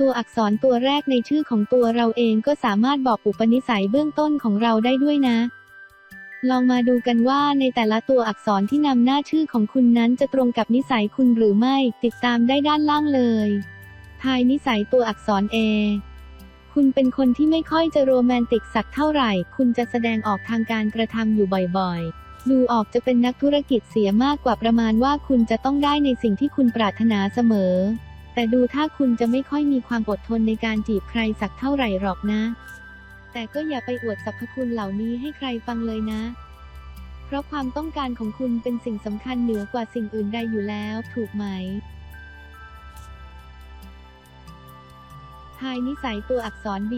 ตัวอักษรตัวแรกในชื่อของตัวเราเองก็สามารถบอกอุปนิสัยเบื้องต้นของเราได้ด้วยนะ ลองมาดูกันว่าในแต่ละตัวอักษรที่นำหน้าชื่อของคุณนั้นจะตรงกับนิสัยคุณหรือไม่ ติดตามได้ด้านล่างเลย ทายนิสัยตัวอักษร A คุณเป็นคนที่ไม่ค่อยจะโรแมนติกสักเท่าไหร่ คุณจะแสดงออกทางการกระทำอยู่บ่อยๆ ดูออกจะเป็นนักธุรกิจเสียมากกว่าประมาณว่าคุณจะต้องได้ในสิ่งที่คุณปรารถนาเสมอ แต่ดูถ้าคุณจะไม่ค่อยมีความอดทนในการจีบใครสักเท่าไหร่หรอกนะ แต่ก็อย่าไปอวดสรรพคุณเหล่านี้ให้ใครฟังเลยนะ เพราะความต้องการของคุณเป็นสิ่งสำคัญเหนือกว่าสิ่งอื่นใดอยู่แล้วถูกไหมทายนิสัยตัวอักษร B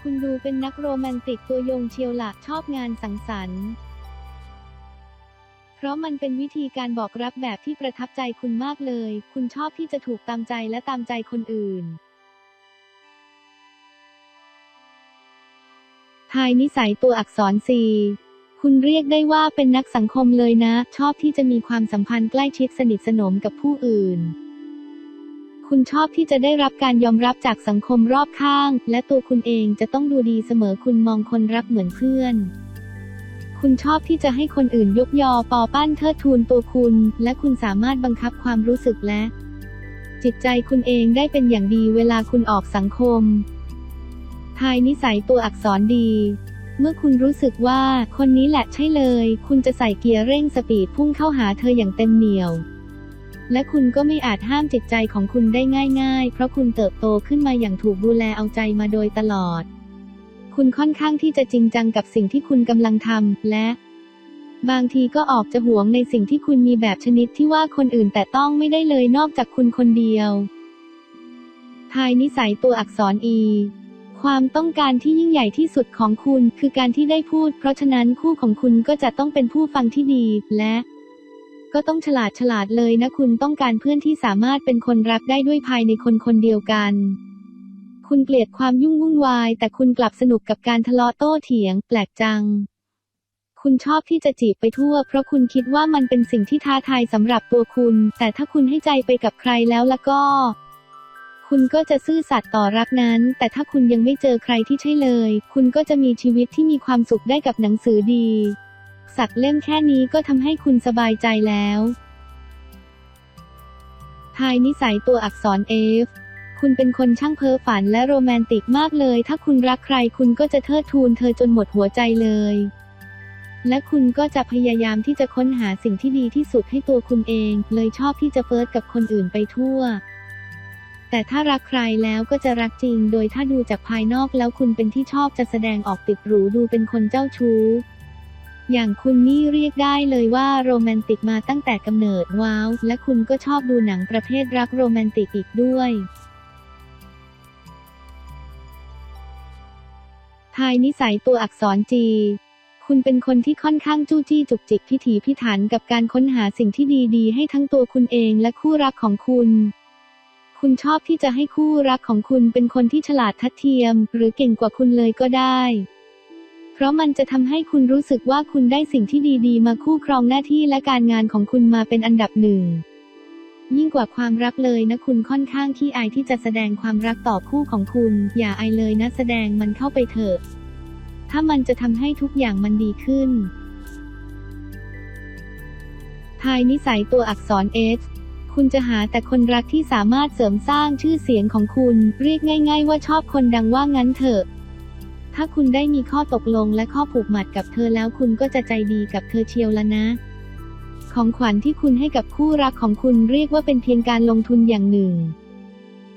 คุณดูเป็นนักโรแมนติกตัวยงเชียวละชอบงานสังสรรค์ ราะมันเป็นวิธีการบอกรักแบบที่ประทับใจคุณมากเลย คุณชอบที่จะถูกตามใจและตามใจคนอื่น ทายนิสัยตัวอักษร C คุณเรียกได้ว่าเป็นนักสังคมเลยนะ ชอบที่จะมีความสัมพันธ์ใกล้ชิดสนิทสนมกับผู้อื่น คุณชอบที่จะได้รับการยอมรับจากสังคมรอบข้าง และตัวคุณเองจะต้องดูดีเสมอคุณมองคนรักเหมือนเพื่อน คุณชอบที่จะให้คนอื่นยกยอปอปั้นเทิดทูนตัวคุณ และคุณสามารถบังคับความรู้สึกและ จิตใจคุณเองได้เป็นอย่างดีเวลาคุณออกสังคม ทายนิสัยตัวอักษรดี เมื่อคุณรู้สึกว่าคนนี้แหละใช่เลย คุณจะใส่เกียร์เร่งสปีดพุ่งเข้าหาเธออย่างเต็มเหนี่ยว และคุณก็ไม่อาจห้ามจิตใจของคุณได้ง่าย ๆ เพราะคุณเติบโตขึ้นมาอย่างถูกดูแลเอาใจมาโดยตลอด คุณค่อนข้างที่จะจริงจังกับสิ่งที่คุณกำลังทำและ บางทีก็ออกจะหวงในสิ่งที่คุณมีแบบชนิดที่ว่าคนอื่นแต่ต้องไม่ได้เลยนอกจากคุณคนเดียว ทายนิสัยตัวอักษร E ความต้องการที่ยิ่งใหญ่ที่สุดของคุณคือการที่ได้พูด เพราะฉะนั้นคู่ของคุณก็จะต้องเป็นผู้ฟังที่ดีและ ก็ต้องฉลาดฉลาดเลยนะคุณต้องการเพื่อนที่สามารถเป็นคนรักได้ด้วยภายในคนคนเดียวกัน คุณเกลียดความยุ่งวุ่นวาย แต่คุณกลับสนุกกับการทะเลาะโต้เถียง แปลกจัง คุณชอบที่จะจีบไปทั่ว เพราะคุณคิดว่ามันเป็นสิ่งที่ท้าทายสำหรับตัวคุณ แต่ถ้าคุณให้ใจไปกับใครแล้วแล้วก็ คุณก็จะซื่อสัตย์ต่อรักนั้น แต่ถ้าคุณยังไม่เจอใครที่ใช่เลย คุณก็จะมีชีวิตที่มีความสุขได้กับหนังสือดี สักเล่มแค่นี้ก็ทำให้คุณสบายใจแล้ว ทายนิสัยตัวอักษร F คุณเป็นคนช่างเพ้อฝันและโรแมนติกมากเลย ถ้าคุณรักใครคุณก็จะเทิดทูนเธอจนหมดหัวใจเลย และคุณก็จะพยายามที่จะค้นหาสิ่งที่ดีที่สุดให้ตัวคุณเอง เลยชอบที่จะเฟิร์สกับคนอื่นไปทั่ว แต่ถ้ารักใครแล้วก็จะรักจริง โดยถ้าดูจากภายนอกแล้วคุณเป็นที่ชอบจะแสดงออกติดหรูดูเป็นคนเจ้าชู้ อย่างคุณนี่เรียกได้เลยว่าโรแมนติกมาตั้งแต่กำเนิดว้าว และคุณก็ชอบดูหนังประเภทรักโรแมนติกอีกด้วย ทายนิสัยตัวอักษรจี คุณเป็นคนที่ค่อนข้างจู้จี้จุกจิกพิถีพิถันกับการค้นหาสิ่งที่ดีๆ ให้ทั้งตัวคุณเองและคู่รักของคุณ คุณชอบที่จะให้คู่รักของคุณเป็นคนที่ฉลาดทัดเทียม หรือเก่งกว่าคุณเลยก็ได้ เพราะมันจะทำให้คุณรู้สึกว่าคุณได้สิ่งที่ดีๆ มาคู่ครองหน้าที่และการงานของคุณมาเป็นอันดับหนึ่ง ยิ่งกว่าความรักเลยนะคุณค่อนข้างที่อายที่จะแสดงความรักต่อคู่ของคุณ อย่าอายเลยนะแสดงมันเข้าไปเถอะ ถ้ามันจะทำให้ทุกอย่างมันดีขึ้น ทายนิสัยตัวอักษร S คุณจะหาแต่คนรักที่สามารถเสริมสร้างชื่อเสียงของคุณ เรียกง่าย ๆ ว่าชอบคนดังว่างั้นเถอะ ถ้าคุณได้มีข้อตกลงและข้อผูกมัดกับเธอแล้วคุณก็จะใจดีกับเธอเชียวละนะ ของขวัญที่คุณให้กับคู่รักของคุณเรียกว่าเป็นเพียงการลงทุนอย่างหนึ่ง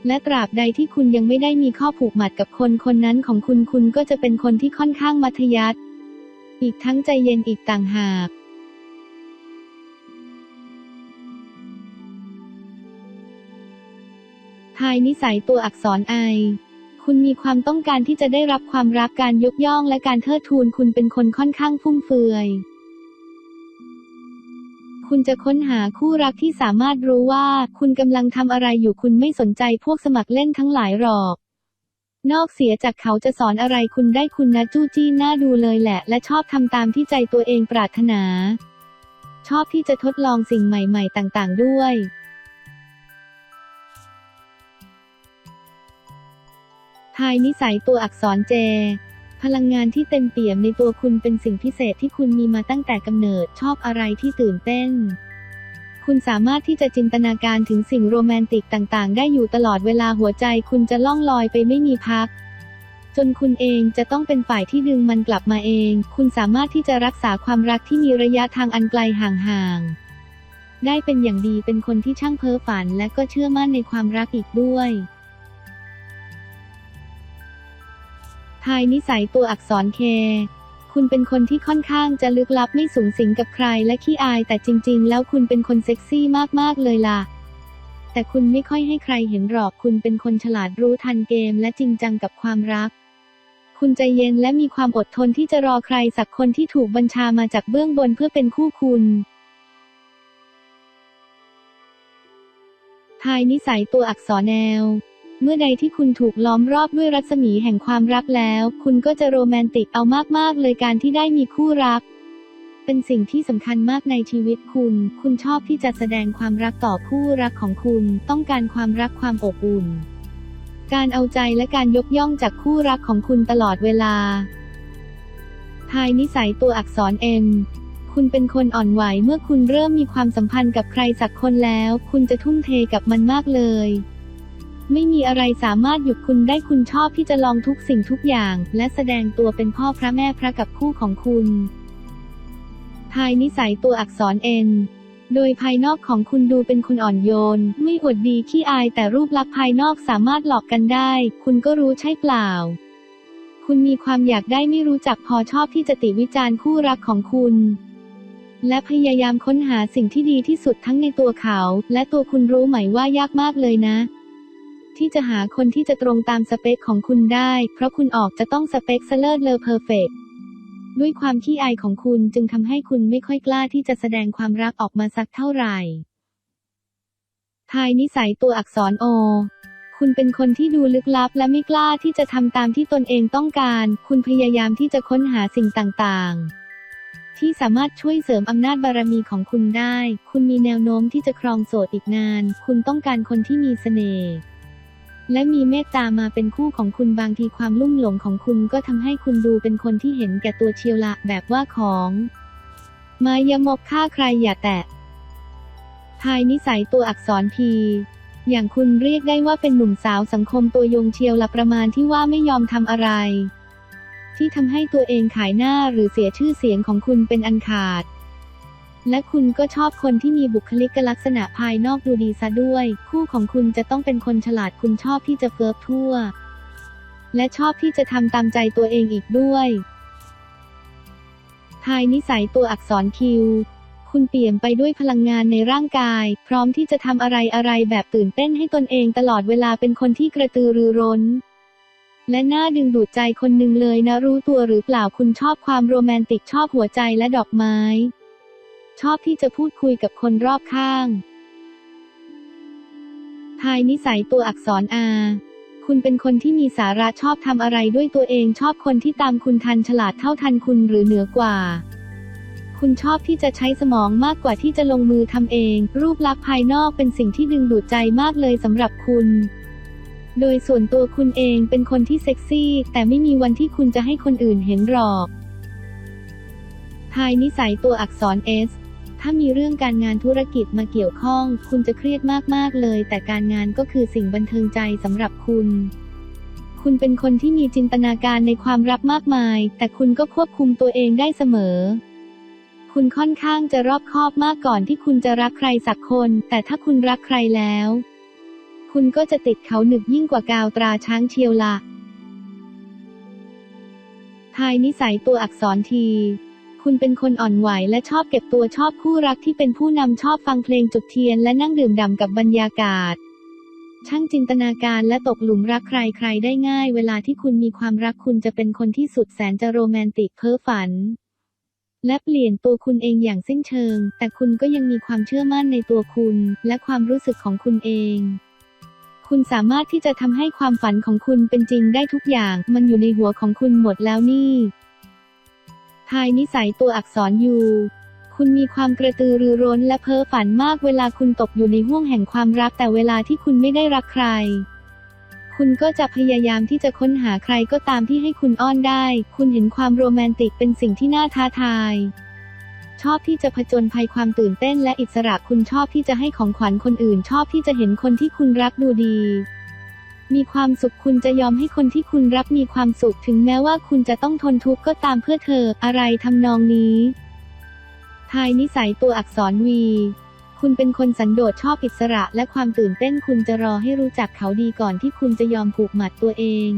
และตราบใดที่คุณยังไม่ได้มีข้อผูกมัดกับคนคนนั้นของคุณคุณก็จะเป็นคนที่ค่อนข้างมัธยัสถ์อีกทั้งใจเย็นอีกต่างหากทายนิสัยตัวอักษรไอ คุณมีความต้องการที่จะได้รับความรักการยกย่องและการเทิดทูนคุณเป็นคนค่อนข้างฟุ่มเฟือย คุณจะค้นหาคู่รักที่สามารถรู้ว่า คุณกำลังทำอะไรอยู่คุณไม่สนใจพวกสมัครเล่นทั้งหลายหรอก นอกเสียจากเขาจะสอนอะไรคุณได้คุณนะจู้จี้น่าดูเลยแหละ และชอบทำตามที่ใจตัวเองปรารถนา ชอบที่จะทดลองสิ่งใหม่ ๆ ต่างๆ ด้วยทายนิสัยตัวอักษรเจ พลังงานที่เต็มเปี่ยมในตัวคุณเป็นสิ่งพิเศษที่คุณมีมาตั้งแต่กำเนิดชอบอะไรที่ตื่นเต้น คุณสามารถที่จะจินตนาการถึงสิ่งโรแมนติกต่างๆ ได้อยู่ตลอดเวลาหัวใจคุณจะล่องลอยไปไม่มีพัก จนคุณเองจะต้องเป็นฝ่ายที่ดึงมันกลับมาเอง คุณสามารถที่จะรักษาความรักที่มีระยะทางอันไกลห่างๆได้เป็นอย่างดีเป็นคนที่ช่างเพ้อฝันและก็เชื่อมั่นในความรักอีกด้วย ทายนิสัยตัวอักษรเค คุณเป็นคนที่ค่อนข้างจะลึกลับไม่สูงสิงกับใครและขี้อายแต่จริง ๆ แล้วคุณเป็นคนเซ็กซี่มากๆเลยล่ะ แต่คุณไม่ค่อยให้ใครเห็นหรอกคุณเป็นคนฉลาดรู้ทันเกมและจริงจังกับความรัก คุณใจเย็นและมีความอดทนที่จะรอใครสักคนที่ถูกบัญชามาจากเบื้องบนเพื่อเป็นคู่คุณทายนิสัยตัวอักษรแนว เมื่อใดที่คุณถูกล้อมรอบด้วยรัศมีแห่งความรักแล้ว คุณก็จะโรแมนติกเอามากๆ เลยการที่ได้มีคู่รัก เป็นสิ่งที่สำคัญมากในชีวิตคุณ คุณชอบที่จะแสดงความรักต่อคู่รักของคุณ ต้องการความรักความอบอุ่น การเอาใจและการยกย่องจากคู่รักของคุณตลอดเวลา ทายนิสัยตัวอักษรเอ็มคุณเป็นคนอ่อนไหวเมื่อคุณเริ่มมีความสัมพันธ์กับใครสักคนแล้ว คุณจะทุ่มเทกับมันมากเลย ไม่มีอะไรสามารถหยุดคุณได้คุณชอบที่จะลองทุกสิ่งทุกอย่าง และแสดงตัวเป็นพ่อพระแม่พระกับคู่ของคุณทายนิสัยตัวอักษรเอ็นโดยภายนอกของคุณดูเป็นคนอ่อนโยน ไม่อวดดีขี้อายแต่รูปลักษณ์ภายนอกสามารถหลอกกันได้ คุณก็รู้ใช่เปล่า คุณมีความอยากได้ไม่รู้จักพอชอบที่จะติวิจารณ์คู่รักของคุณ และพยายามค้นหาสิ่งที่ดีที่สุดทั้งในตัวเขา และตัวคุณรู้ไหมว่ายากมากเลยนะ ที่จะหาคนที่จะตรงตามสเปคของคุณได้ เพราะคุณออกจะต้องสเปคเซเลอร์เลอเพอร์เฟกด้วยความขี้อายของคุณจึงทำให้คุณไม่ค่อยกล้าที่จะแสดงความรักออกมาสักเท่าไหร่ทายนิสัยตัวอักษรโอ คุณเป็นคนที่ดูลึกลับและไม่กล้าที่จะทำตามที่ตนเองต้องการ คุณพยายามที่จะค้นหาสิ่งต่างๆ ที่สามารถช่วยเสริมอำนาจบารมีของคุณได้ คุณมีแนวโน้มที่จะครองโสดอีกนาน คุณต้องการคนที่มีเสน่ห์ และมีเมตตามาเป็นคู่ของคุณบางทีความลุ่มหลงของคุณก็ทำให้คุณดูเป็นคนที่เห็นแก่ตัวเชียวละแบบว่าของมายมกฆ่าใครอย่าแตะทายนิสัยตัวอักษรพีอย่างคุณเรียกได้ว่าเป็นหนุ่มสาวสังคมตัวยงเชียวละประมาณที่ว่าไม่ยอมทำอะไร ที่ทำให้ตัวเองขายหน้าหรือเสียชื่อเสียงของคุณเป็นอันขาด และคุณก็ชอบคนที่มีบุคลิกลักษณะภายนอกดูดีซะด้วย คู่ของคุณจะต้องเป็นคนฉลาดคุณชอบที่จะเฟิร์ฟทั่ว และชอบที่จะทำตามใจตัวเองอีกด้วยทายนิสัยตัวอักษรคิว คุณเปี่ยมไปด้วยพลังงานในร่างกาย พร้อมที่จะทำอะไรอะไรแบบตื่นเต้นให้ตนเองตลอดเวลาเป็นคนที่กระตือรือร้นและน่าดึงดูดใจคนหนึ่งเลยนะรู้ตัวหรือเปล่าคุณชอบความโรแมนติกชอบหัวใจและดอกไม้ ชอบที่จะพูดคุยกับคนรอบข้าง ทายนิสัยตัวอักษรอาคุณเป็นคนที่มีสาระชอบทำอะไรด้วยตัวเองชอบคนที่ตามคุณทันฉลาดเท่าทันคุณหรือเหนือกว่า คุณชอบที่จะใช้สมองมากกว่าที่จะลงมือทำเอง รูปลักษณ์ภายนอกเป็นสิ่งที่ดึงดูดใจมากเลยสำหรับคุณ โดยส่วนตัวคุณเองเป็นคนที่เซ็กซี่ แต่ไม่มีวันที่คุณจะให้คนอื่นเห็นหรอก ทายนิสัยตัวอักษร S ถ้ามีเรื่องการงานธุรกิจมาเกี่ยวข้อง คุณจะเครียดมากๆเลย แต่การงานก็คือสิ่งบันเทิงใจสำหรับคุณ คุณเป็นคนที่มีจินตนาการในความรักมากมาย แต่คุณก็ควบคุมตัวเองได้เสมอ คุณค่อนข้างจะรอบคอบมากก่อนที่คุณจะรักใครสักคน แต่ถ้าคุณรักใครแล้ว คุณก็จะติดเขาหนึบยิ่งกว่ากาวตราช้างเชียวละทายนิสัยตัวอักษรที คุณเป็นคนอ่อนไหวและชอบเก็บตัวชอบคู่รักที่เป็นผู้นำชอบฟังเพลงจุดเทียนและนั่งดื่มด่ำกับบรรยากาศ ช่างจินตนาการและตกหลุมรักใครใครได้ง่าย เวลาที่คุณมีความรักคุณจะเป็นคนที่สุดแสนจะโรแมนติกเพ้อฝัน และเปลี่ยนตัวคุณเองอย่างสิ้นเชิง แต่คุณก็ยังมีความเชื่อมั่นในตัวคุณ และความรู้สึกของคุณเองคุณสามารถที่จะทำให้ความฝันของคุณเป็นจริงได้ทุกอย่าง มันอยู่ในหัวของคุณหมดแล้วนี่ ทายนิสัยตัวอักษรยูคุณมีความกระตือรือร้นและเพ้อฝันมากเวลาคุณตกอยู่ในห่วงแห่งความรักแต่เวลาที่คุณไม่ได้รักใคร คุณก็จะพยายามที่จะค้นหาใครก็ตามที่ให้คุณอ้อนได้ คุณเห็นความโรแมนติกเป็นสิ่งที่น่าท้าทาย ชอบที่จะผจญภัยความตื่นเต้นและอิสระคุณชอบที่จะให้ของขวัญคนอื่น ชอบที่จะเห็นคนที่คุณรักดูดี มีความสุขคุณจะยอมให้คนที่คุณรักมีความสุขถึงแม้ว่าคุณจะต้องทนทุกข์ก็ตามเพื่อเธอ อะไรทำนองนี้ ทายนิสัยตัวอักษรวี คุณเป็นคนสันโดษชอบอิสระและความตื่นเต้นคุณจะรอให้รู้จักเขาดีก่อนที่คุณจะยอมผูกหมัดตัวเอง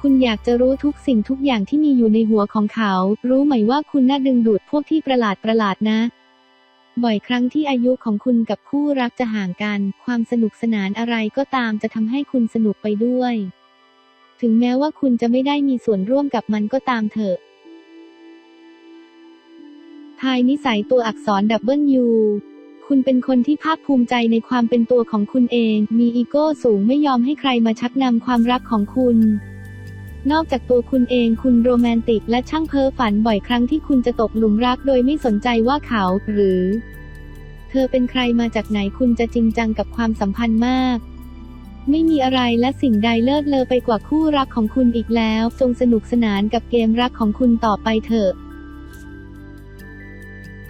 คุณอยากจะรู้ทุกสิ่งทุกอย่างที่มีอยู่ในหัวของเขา รู้ไหมว่าคุณน่าดึงดูดพวกที่ประหลาดประหลาดนะ บ่อยครั้งที่อายุของคุณกับคู่รักจะห่างกัน ความสนุกสนานอะไรก็ตามจะทำให้คุณสนุกไปด้วย ถึงแม้ว่าคุณจะไม่ได้มีส่วนร่วมกับมันก็ตามเถอะ ทายนิสัยตัวอักษรดับเบิลยูคุณเป็นคนที่ภาคภูมิใจในความเป็นตัวของคุณเอง มีอีโก้สูงไม่ยอมให้ใครมาชักนำความรักของคุณ นอกจากตัวคุณเองคุณโรแมนติกและช่างเพ้อฝันบ่อยครั้งที่คุณจะตกหลุมรักโดยไม่สนใจว่าเขา หรือ เธอเป็นใครมาจากไหนคุณจะจริงจังกับความสัมพันธ์มาก ไม่มีอะไรและสิ่งใดเลิศเลอไปกว่าคู่รักของคุณอีกแล้ว จงสนุกสนานกับเกมรักของคุณต่อไปเถอะ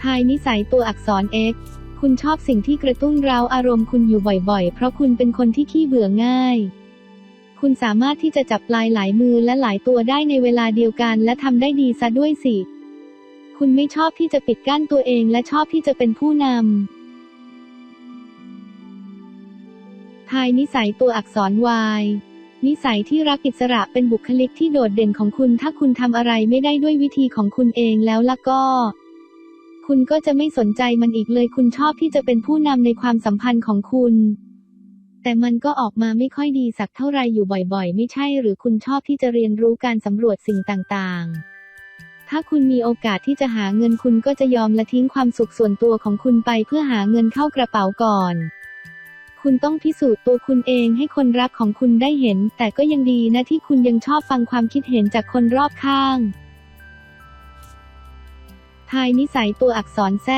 ทายนิสัยตัวอักษร X คุณชอบสิ่งที่กระตุ้นเร้าอารมณ์คุณอยู่บ่อยๆ เพราะคุณเป็นคนที่ขี้เบื่อง่าย คุณสามารถที่จะจับปลายหลายมือและหลายตัวได้ในเวลาเดียวกันและทำได้ดีซะด้วยสิ คุณไม่ชอบที่จะปิดกั้นตัวเองและชอบที่จะเป็นผู้นำ ทายนิสัยตัวอักษร Y นิสัยที่รักอิสระเป็นบุคลิกที่โดดเด่นของคุณ ถ้าคุณทำอะไรไม่ได้ด้วยวิธีของคุณเองแล้วล่ะก็ คุณก็จะไม่สนใจมันอีกเลย คุณชอบที่จะเป็นผู้นำในความสัมพันธ์ของคุณ แต่มันก็ออกมาไม่ค่อยดีสักเท่าไรอยู่บ่อยๆ ไม่ใช่หรือคุณชอบที่จะเรียนรู้การสำรวจสิ่งต่างๆถ้าคุณมีโอกาสที่จะหาเงินคุณก็จะยอมละทิ้งความสุขส่วนตัวของคุณไปเพื่อหาเงินเข้ากระเป๋าก่อน คุณต้องพิสูจน์ตัวคุณเองให้คนรักของคุณได้เห็น แต่ก็ยังดีนะที่คุณยังชอบฟังความคิดเห็นจากคนรอบข้าง ทายนิสัยตัวอักษรแซ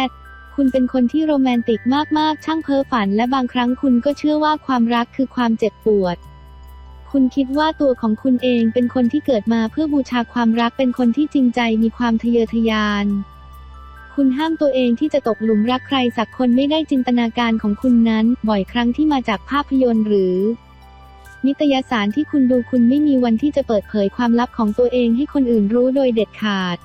คุณเป็นคนที่โรแมนติกมากๆ ช่างเพ้อฝัน และบางครั้งคุณก็เชื่อว่าความรักคือความเจ็บปวด คุณคิดว่าตัวของคุณเองเป็นคนที่เกิดมาเพื่อบูชาความรักเป็นคนที่จริงใจมีความทะเยอทะยาน คุณห้ามตัวเองที่จะตกหลุมรักใครสักคนไม่ได้จินตนาการของคุณนั้น บ่อยครั้งที่มาจากภาพยนตร์หรือนิตยสารที่คุณดูคุณไม่มีวันที่จะเปิดเผยความลับของตัวเองให้คนอื่นรู้โดยเด็ดขาด